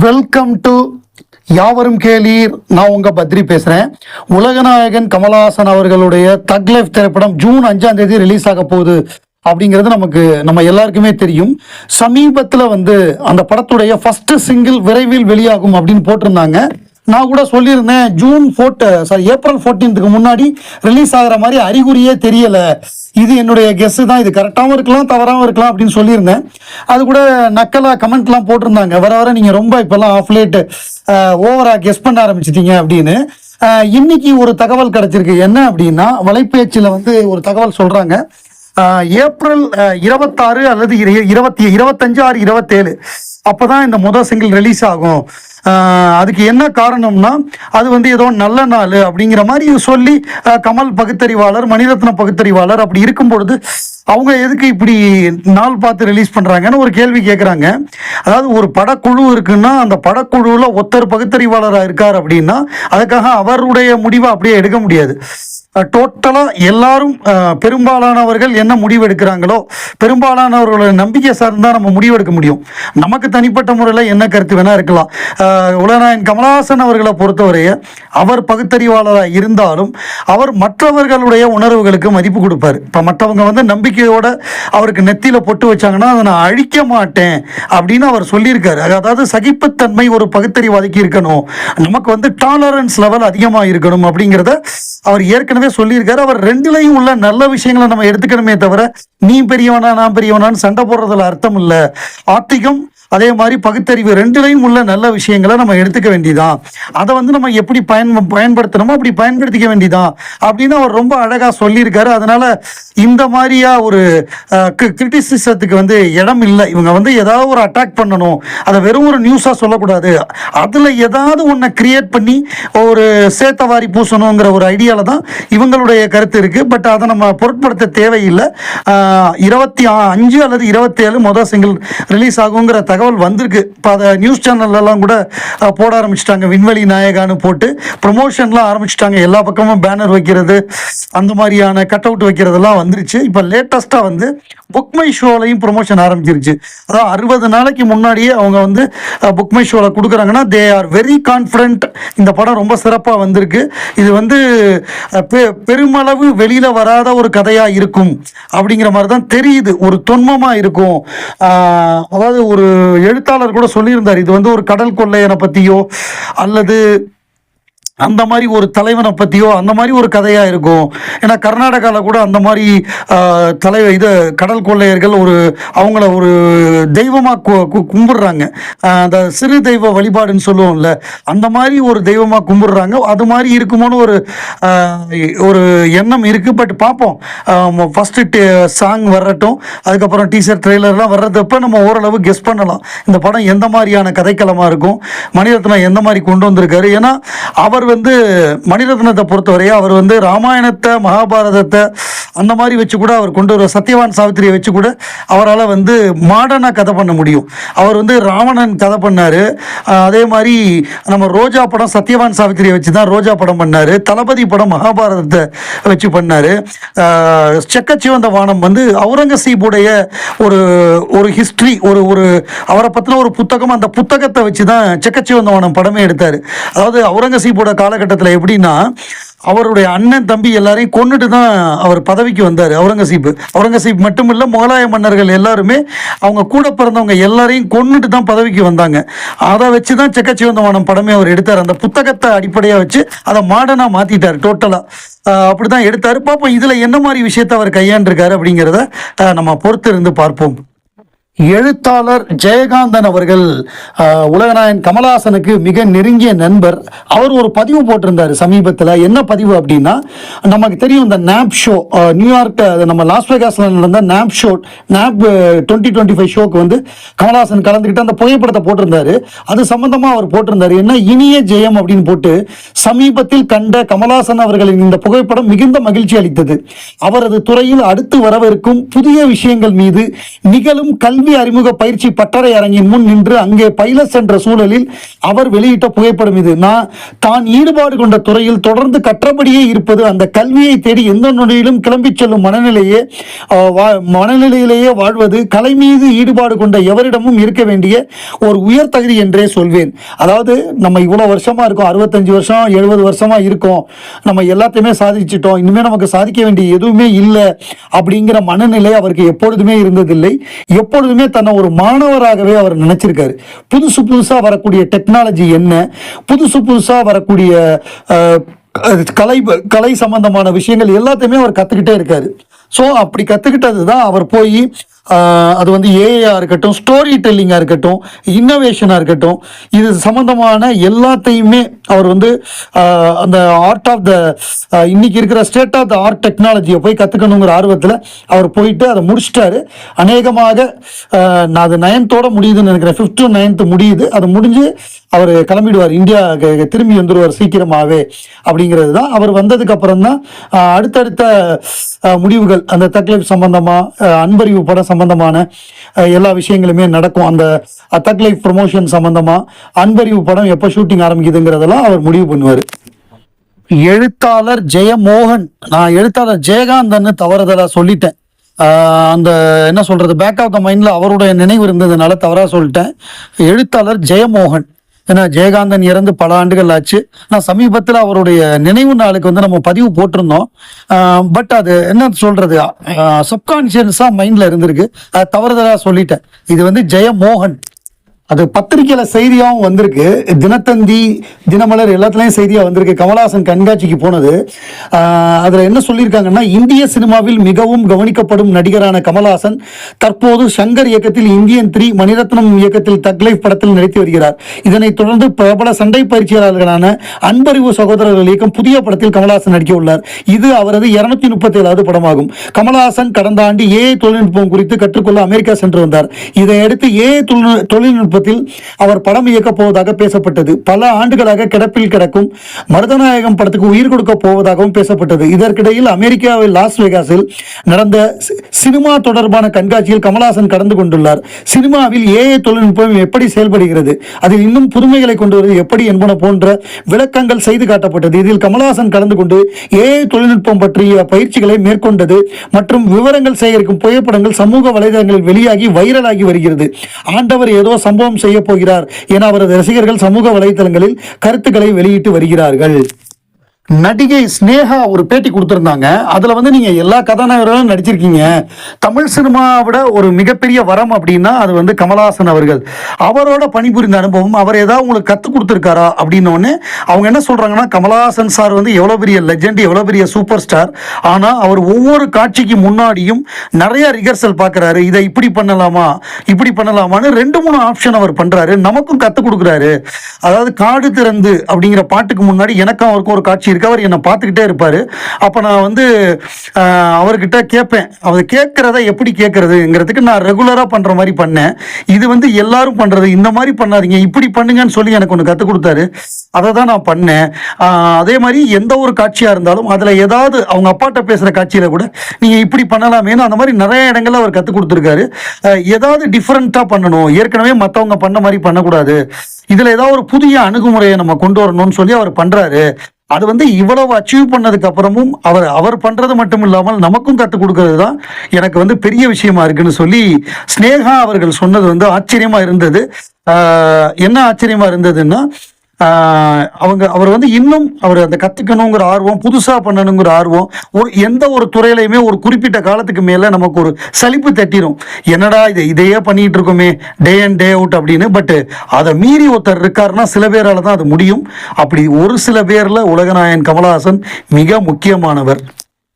Welcome to யாவரும் கேளீர். நான் உங்க பத்ரி பேசுறேன். உலகநாயகன் கமலஹாசன் அவர்களுடைய தக் லைஃப் திரைப்படம் ஜூன் அஞ்சாம் தேதி ரிலீஸ் ஆக போகுது அப்படிங்கிறது நமக்கு நம்ம எல்லாருக்குமே தெரியும். சமீபத்தில் வந்து அந்த படத்துடைய ஃபர்ஸ்ட் சிங்கிள் விரைவில் வெளியாகும் அப்படின்னு போட்டிருந்தாங்க. நான் கூட சொல்லியிருந்தேன் ஜூன் ஃபோர்ட் சாரி ஏப்ரல் ஃபோர்டீன்த்துக்கு முன்னாடி ரிலீஸ் ஆகிற மாதிரி அறிகுறியே தெரியல. இது என்னுடைய கெஸ் தான். இது கரெக்டாகவும் இருக்கலாம் தவறாகவும் இருக்கலாம் அப்படின்னு சொல்லியிருந்தேன். அது கூட நக்கலாக கமெண்ட்லாம் போட்டிருந்தாங்க. வர வர நீங்கள் ரொம்ப இப்போல்லாம் ஆஃப் லேட் ஓவராக கெஸ் பண்ண ஆரம்பிச்சிட்டீங்க அப்படின்னு. இன்னைக்கு ஒரு தகவல் கிடச்சிருக்கு. என்ன அப்படின்னா வலைப்பேச்சில் வந்து ஒரு தகவல் சொல்கிறாங்க ஏப்ரல் இருபத்தாறு அல்லது இரு- இருபத்தி இருபத்தஞ்சு ஆறு இருபத்தேழு. அப்போ தான் இந்த முதல் சிங்கிள் ரிலீஸ் ஆகும். அதுக்கு என்ன காரணம்னா அது வந்து ஏதோ நல்ல நாள் அப்படிங்கிற மாதிரி சொல்லி கமல் பகுத்தறிவாளர் மணிரத்ன பகுத்தறிவாளர் அப்படி இருக்கும் பொழுது அவங்க எதுக்கு இப்படி நாள் பார்த்து ரிலீஸ் பண்ணுறாங்கன்னு ஒரு கேள்வி கேட்குறாங்க அதாவது ஒரு படக்குழு இருக்குன்னா அந்த படக்குழுவில் ஒருத்தர் பகுத்தறிவாளராக இருக்கார் அப்படின்னா அதுக்காக அவருடைய முடிவை அப்படியே எடுக்க முடியாது. டோட்டலாக எல்லாரும் பெரும்பாலானவர்கள் என்ன முடிவு எடுக்கிறாங்களோ பெரும்பாலானவர்களோட நம்பிக்கை சார்ந்தால் நம்ம முடிவெடுக்க முடியும். நமக்கு தனிப்பட்ட முறையில் என்ன கருத்து வேணால் இருக்கலாம். உலகநாயன் கமலஹாசன் அவர்களை பொறுத்தவரைய அவர் பகுத்தறிவாளராக இருந்தாலும் அவர் மற்றவர்களுடைய உணர்வுகளுக்கு மதிப்பு கொடுப்பார். இப்போ மற்றவங்க வந்து நம்பிக்கையோட அவருக்கு நெத்தியில் பொட்டு வச்சாங்கன்னா அதை நான் அழிக்க மாட்டேன் அப்படின்னு அவர் சொல்லியிருக்காரு. அதாவது சகிப்புத்தன்மை ஒரு பகுத்தறிவாதிக்கு இருக்கணும். நமக்கு வந்து டாலரன்ஸ் லெவல் அதிகமாக இருக்கணும் அப்படிங்கிறத அவர் ஏற்கனவே சொல்லியிருக்காரு. அவர் ரெண்டுலையும் உள்ள நல்ல விஷயங்களை நம்ம எடுத்துக்கணுமே தவிர நீ பெரியவனா நான் பெரியவனான்னு சண்டை போடுறதுல அர்த்தம் இல்லை. ஆத்திகம் அதே மாதிரி பகுத்தறிவு ரெண்டுலையும் உள்ள நல்ல விஷயங்களை நம்ம எடுத்துக்க வேண்டியதான் அதை வந்து நம்ம எப்படி பயன் பயன்படுத்தணுமோ அப்படி பயன்படுத்திக்க வேண்டியதான் அப்படின்னு அவர் ரொம்ப அழகாக சொல்லியிருக்காரு. அதனால இந்த மாதிரியா ஒரு கிரிட்டிசிசத்துக்கு வந்து இடம் இல்லை. இவங்க வந்து ஏதாவது ஒரு அட்டாக் பண்ணணும். அதை வெறும் ஒரு நியூஸாக சொல்லக்கூடாது. அதில் ஏதாவது ஒன்றை கிரியேட் பண்ணி ஒரு சேத்தவாரி பூசணுங்கிற ஒரு ஐடியாவில் தான் இவங்களுடைய கருத்து இருக்குது பட் அதை நம்ம பொருட்படுத்த தேவையில்லை. இருபத்தி ஆ- அஞ்சு அல்லது இருபத்தேழு மொதல் சிங்கிள் ரிலீஸ் ஆகுங்கிற தகவல் வந்திருக்கு. இப்போ அதை நியூஸ் சேனல்லலாம் கூட போட ஆரம்பிச்சிட்டாங்க. விண்வெளி நாயகான்னு போட்டு ப்ரொமோஷன்லாம் ஆரம்பிச்சிட்டாங்க. எல்லா பக்கமும் பேனர் வைக்கிறது அந்த மாதிரியான கட் அவுட் வைக்கிறதெல்லாம் வந்துருச்சு. இப்போ லேட்டஸ்ட்டாக வந்து புக்மை ஷோலையும் ப்ரொமோஷன் ஆரம்பிச்சிருச்சு. அதாவது அறுபது நாளைக்கு முன்னாடியே அவங்க வந்து புக்மை ஷோவில் கொடுக்குறாங்கன்னா தே ஆர் வெரி கான்ஃபிடென்ட் இந்த படம் ரொம்ப சிறப்பாக வந்திருக்கு. இது வந்து பெ- பெருமளவு வெளியில் வராத ஒரு கதையாக இருக்கும். அப்படிங்கிற மாதிரி தான் தெரியுது. ஒரு தொன்மமாக இருக்கும். அதாவது ஒரு எழுத்தாளர் கூட சொல்லியிருந்தார் இது வந்து ஒரு கடல் கொள்ளையனை பற்றியோ அல்லது அந்த மாதிரி ஒரு தலைவனை பற்றியோ அந்த மாதிரி ஒரு கதையாக இருக்கும். ஏன்னா கர்நாடகாவில் கூட அந்த மாதிரி ஆஹ், தலை இது கடல் கொள்ளையர்கள் ஒரு அவங்கள ஒரு தெய்வமாக கும்பிடுறாங்க. அந்த சிறு தெய்வ வழிபாடுன்னு சொல்லுவோம்ல அந்த மாதிரி ஒரு தெய்வமாக கும்பிடுறாங்க. அது மாதிரி இருக்குமோன்னு ஒரு ஒரு எண்ணம் இருக்குது பட் பார்ப்போம் ஃபஸ்ட்டு சாங் வரட்டும். அதுக்கப்புறம் டீசர் ட்ரெய்லர்லாம் வர்றதப்ப நம்ம ஓரளவு கெஸ் பண்ணலாம். இந்த படம் எந்த மாதிரியான கதைக்களமாக இருக்கும்? மணிரத்னம் எந்த மாதிரி கொண்டு வந்திருக்காரு? ஏன்னா அவர் வந்து மணிரத்னத்தை பொறுத்தவரையும் அவர் வந்து ராமாயணத்தை மகாபாரதத்தை அந்த மாதிரி வச்சு கூட அவர் கொண்டு வர சத்யவான் சாவித்திரியை வச்சு கூட அவரால் வந்து மாடர்னாக கதை பண்ண முடியும். அவர் வந்து ராவணன் கதை பண்ணார். அதே மாதிரி நம்ம ரோஜா படம் சத்யவான் சாவித்திரியை வச்சு தான் ரோஜா படம் பண்ணார். தளபதி படம் மகாபாரதத்தை வச்சு பண்ணார். செக்கச்சிவந்த வானம் வந்து அவுரங்கசீபுடைய ஒரு ஒரு ஹிஸ்ட்ரி ஒரு ஒரு அவரை பற்றின ஒரு புத்தகம் அந்த புத்தகத்தை வச்சு தான் செக்கச்சிவந்த வானம் படமே எடுத்தார். அதாவது அவுரங்கசீபோட காலகட்டத்தில் எப்படின்னா அவருடைய அண்ணன் தம்பி எல்லாரையும் கொண்டுட்டு தான் அவர் பதவிக்கு வந்தார். அவுரங்கசீப். அவுரங்கசீப் மட்டும் இல்லை முகலாய மன்னர்கள் எல்லாருமே அவங்க கூட பிறந்தவங்க எல்லாரையும் கொண்டுட்டு தான் பதவிக்கு வந்தாங்க. அதை வச்சு தான் செக்கச்சிவந்தவானம் படமே அவர் எடுத்தார். அந்த புத்தகத்தை அடிப்படையாக வச்சு அதை மாடர்னாக மாற்றிட்டார் டோட்டலாக அப்படி தான் எடுத்தார். பார்ப்போம் இதில் என்ன மாதிரி விஷயத்தை அவர் கையாண்டிருக்காரு அப்படிங்கிறத நம்ம பொறுத்து இருந்து பார்ப்போம். எழுத்தாளர் ஜெயகாந்தன் அவர்கள் உலகநாயன் கமலஹாசனுக்கு மிக நெருங்கிய நண்பர். அவர் ஒரு பதிவு போட்டிருந்தார் சமீபத்தில். என்ன பதிவு அப்படின்னா நமக்கு தெரியும் இந்த நாப் ஷோ நியூயார்க் நம்ம லாஸ் வேகாஸில் நடந்த நேப் ஷோ நாப் டுவெண்ட்டி டுவெண்ட்டி ஃபைவ் ஷோக்கு வந்து கமலஹாசன் கலந்துக்கிட்டு அந்த புகைப்படத்தை போட்டிருந்தாரு. அது சம்மந்தமாக அவர் போட்டிருந்தாரு. என்ன இனிய ஜெயம் அப்படின்னு போட்டு சமீபத்தில் கண்ட கமலஹாசன் அவர்களின் இந்த புகைப்படம் மிகுந்த மகிழ்ச்சி அளித்தது. அவரது துறையில் அடுத்து வரவிருக்கும் புதிய விஷயங்கள் மீது நிகழும் கல்வி கல்வி அறிமுக பயிற்சி பட்டறை அரங்கின் முன் நின்று அங்கே பைலஸ் என்ற சூழலில் அவர் வெளியிட்ட புகைப்படம் இது. நான் தான் ஈடுபாடு கொண்ட துறையில் தொடர்ந்து கற்றபடியே இருப்பது அந்த கல்வியை தேடி எந்த நொடியிலும் கிளம்பிச் செல்லும் மனநிலையே மனநிலையிலேயே வாழ்வது கலை மீது ஈடுபாடு கொண்ட எவரிடமும் இருக்க வேண்டிய ஒரு உயர் தகுதி என்றே சொல்வேன். அதாவது நம்ம இவ்வளோ வருஷமா இருக்கோம் அறுபத்தஞ்சு வருஷம் எழுபது வருஷமா இருக்கோம். நம்ம எல்லாத்தையுமே சாதிச்சிட்டோம். இனிமேல் நமக்கு சாதிக்க வேண்டிய எதுவுமே இல்லை அப்படிங்கிற மனநிலை அவருக்கு எப்பொழுதுமே இருந்ததில்லை. எப்பொழுதுமே தன்னை ஒரு மாணவராகவே அவர் நினைச்சிருக்காரு. புதுசு புதுசாக வரக்கூடிய டெக்னாலஜி என்ன? புதுசு புதுசாக வரக்கூடிய கலை கலை சம்பந்தமான விஷயங்கள் எல்லாத்தையுமே அவர் கற்றுக்கிட்டே இருக்காரு. ஸோ அப்படி கற்றுக்கிட்டது தான் அவர் போய் அது வந்து ஏஐயாக இருக்கட்டும் ஸ்டோரி டெல்லிங்காக இருக்கட்டும் இன்னோவேஷனாக இருக்கட்டும் இது சம்மந்தமான எல்லாத்தையுமே அவர் வந்து அந்த ஆர்ட் ஆஃப் த இன்னைக்கு இருக்கிற ஸ்டேட் ஆஃப் த ஆர்ட் டெக்னாலஜியை போய் கற்றுக்கணுங்கிற ஆர்வத்தில் அவர் போயிட்டு அதை முடிச்சிட்டாரு. அநேகமாக நான் அது நயன்த்தோட முடியுதுன்னு நினைக்கிறேன். ஃபிஃப்த்து நைன்த்து முடியுது. அது முடிஞ்சு அவர் கிளம்பிடுவார். இந்தியா திரும்பி வந்துடுவார் சீக்கிரமாகவே அப்படிங்கிறது தான். அவர் வந்ததுக்கு அப்புறம் தான் அடுத்தடுத்த முடிவுகள் அந்த தக்லைஃப் சம்பந்தமாக அன்பறிவு படம் சம்பந்தமான எல்லா விஷயங்களுமே நடக்கும். அந்த தக்லைஃப் ப்ரொமோஷன் சம்பந்தமாக அன்பறிவு படம் எப்போ ஷூட்டிங் ஆரம்பிக்குதுங்கிறதெல்லாம் அவர் முடிவு பண்ணுவார். எழுத்தாளர் ஜெயமோகன். நான் எழுத்தாளர் ஜெயகாந்தன்னு தவறுதலா சொல்லிட்டேன். அந்த என்ன சொல்றது பேக் ஆஃப் த மைண்ட்ல அவருடைய நினைவு இருந்ததுனால தவறா சொல்லிட்டேன். எழுத்தாளர் ஜெயமோகன். ஏன்னா ஜெயகாந்தன் இறந்து பல ஆண்டுகள் ஆச்சு. நான் சமீபத்தில் அவருடைய நினைவு நாளுக்கு வந்து நம்ம பதிவு போட்டிருந்தோம். பட் அது என்ன சொல்றது சப்கான்ஷியஸாக மைண்டில் இருந்திருக்கு. அது தவறுதலாக சொல்லிட்டேன். இது வந்து ஜெயமோகன். அது பத்திரிகையில் செய்தியாகவும் வந்திருக்கு. தினத்தந்தி தினமலர் எல்லாத்துலேயும் செய்தியாக வந்திருக்கு. கமலஹாசன் கண்காட்சிக்கு போனது. அதில் என்ன சொல்லியிருக்காங்கன்னா இந்திய சினிமாவில் மிகவும் கவனிக்கப்படும் நடிகரான கமலஹாசன் தற்போது சங்கர் இயக்கத்தில் இந்தியன் த்ரீ மணிரத்னம் இயக்கத்தில் தக்லைஃப் படத்தில் நடித்து வருகிறார். இதனைத் தொடர்ந்து பிரபல சண்டை பயிற்சியாளர்களான அன்பறிவு சகோதரர்கள் இயக்கம் புதிய படத்தில் கமலஹாசன் நடிக்க உள்ளார். இது அவரது இருநூத்தி முப்பத்தி ஏழாவது படமாகும். கமலஹாசன் கடந்த ஆண்டு ஏ தொழில்நுட்பம் குறித்து கற்றுக்கொள்ள அமெரிக்கா சென்று வந்தார். இதையடுத்து ஏ தொழில்நுட்பம் தொழில்நுட்பத்தில் அவர் படம் இயக்கப் போவதாக பேசப்பட்டது. பல ஆண்டுகளாக கிடப்பில் கிடக்கும் மருதநாயகம் படத்துக்கு உயிர் கொடுக்க போவதாகவும் பேசப்பட்டது. இதற்கிடையில் அமெரிக்காவில் லாஸ் வேகாஸில் நடந்த சினிமா தொடர்பான கண்காட்சியில் கமலஹாசன் கலந்து கொண்டுள்ளார். சினிமாவில் ஏஐ தொழில்நுட்பம் எப்படி செயல்படுகிறது அதில் இன்னும் புதுமைகளை கொண்டு வருவது எப்படி என்பன போன்ற விளக்கங்கள் செய்து காட்டப்பட்டது. இதில் கமலஹாசன் கலந்து கொண்டு ஏஐ தொழில்நுட்பம் பற்றிய பயிற்சிகளை மேற்கொண்டது மற்றும் விவரங்கள் சேகரிக்கும் புகைப்படங்கள் சமூக வலைதளங்களில் வெளியாகி வைரலாகி வருகிறது. ஆண்டவர் ஏதோ சம்பவம் செய்ய போகிறார் என அவரது ரசிகர்கள் சமூக வலைதளங்களில் கருத்துக்களை வெளியிட்டு வருகிறார்கள். நடிகை ஸ்னேகா ஒரு பேட்டி கொடுத்துருந்தாங்க. அதில் வந்து நீங்கள் எல்லா கதாநாயகர்களும் நடிச்சிருக்கீங்க. தமிழ் சினிமாவோட ஒரு மிகப்பெரிய வரம் அப்படின்னா அது வந்து கமலஹாசன் அவர்கள். அவரோட பணிபுரிந்த அனுபவம் அவர் ஏதாவது உங்களுக்கு கற்றுக் கொடுத்துருக்காரா அப்படின்னோடனே அவங்க என்ன சொல்கிறாங்கன்னா கமலஹாசன் சார் வந்து எவ்வளோ பெரிய லெஜெண்ட் எவ்வளோ பெரிய சூப்பர் ஸ்டார் ஆனால் அவர் ஒவ்வொரு காட்சிக்கு முன்னாடியும் நிறைய ரிகர்சல் பார்க்குறாரு இதை இப்படி பண்ணலாமா இப்படி பண்ணலாமான்னு ரெண்டு மூணு ஆப்ஷன் அவர் பண்ணுறாரு நமக்கும் கற்றுக் கொடுக்குறாரு. அதாவது காடு திறந்து அப்படிங்கிற பாட்டுக்கு முன்னாடி எனக்கும் அவருக்கும் ஒரு காட்சி இருக்கு அவர் என்னை பார்த்துக்கிட்டே இருப்பார். அப்போ நான் வந்து அவர்கிட்ட கேட்பேன். அவர் கேட்குறத எப்படி கேட்குறதுங்கிறதுக்கு நான் ரெகுலராக பண்ணுற மாதிரி பண்ணேன். இது வந்து எல்லாரும் பண்ணுறது இந்த மாதிரி பண்ணாதீங்க. இப்படி பண்ணுங்கன்னு சொல்லி எனக்கு ஒன்று கற்றுக் கொடுத்தாரு. அதை தான் நான் பண்ணேன். அதே மாதிரி எந்த ஒரு காட்சியாக இருந்தாலும் அதில் ஏதாவது அவங்க அப்பாட்ட பேசுகிற காட்சியில் கூட நீங்கள் இப்படி பண்ணலாமேன்னு அந்த மாதிரி நிறைய இடங்கள்ல அவர் கற்றுக் கொடுத்துருக்காரு. ஏதாவது டிஃப்ரெண்ட்டாக பண்ணணும். ஏற்கனவே மற்றவங்க பண்ண மாதிரி பண்ணக்கூடாது. இதில் ஏதாவது ஒரு புதிய அணுகுமுறையை நம்ம கொண்டு வரணும்னு சொல்லி அவர் பண்ணுறாரு அது வந்து இவ்வளவு அச்சீவ் பண்ணதுக்கு அப்புறமும் அவர் அவர் பண்றது மட்டும் இல்லாமல் நமக்கும் கற்றுக் கொடுக்கறது தான் எனக்கு வந்து பெரிய விஷயமா இருக்குன்னு சொல்லி ஸ்னேகா அவர்கள் சொன்னது வந்து ஆச்சரியமா இருந்தது. ஆஹ் என்ன ஆச்சரியமா இருந்ததுன்னா அவங்க அவர் வந்து இன்னும் அவர் அந்த கற்றுக்கணுங்கிற ஆர்வம் புதுசாக பண்ணணுங்கிற ஆர்வம் ஒரு எந்த ஒரு துறையிலையுமே ஒரு குறிப்பிட்ட காலத்துக்கு மேலே நமக்கு ஒரு சலிப்பு தட்டிடும் என்னடா இது இதையே பண்ணிகிட்டு இருக்கோமே டே அண்ட் டே அவுட் அப்படின்னு. பட்டு அதை மீறி ஒருத்தர் இருக்காருன்னா சில பேரால் தான் அது முடியும். அப்படி ஒரு சில பேரில் உலகநாயன் கமலஹாசன் மிக முக்கியமானவர்.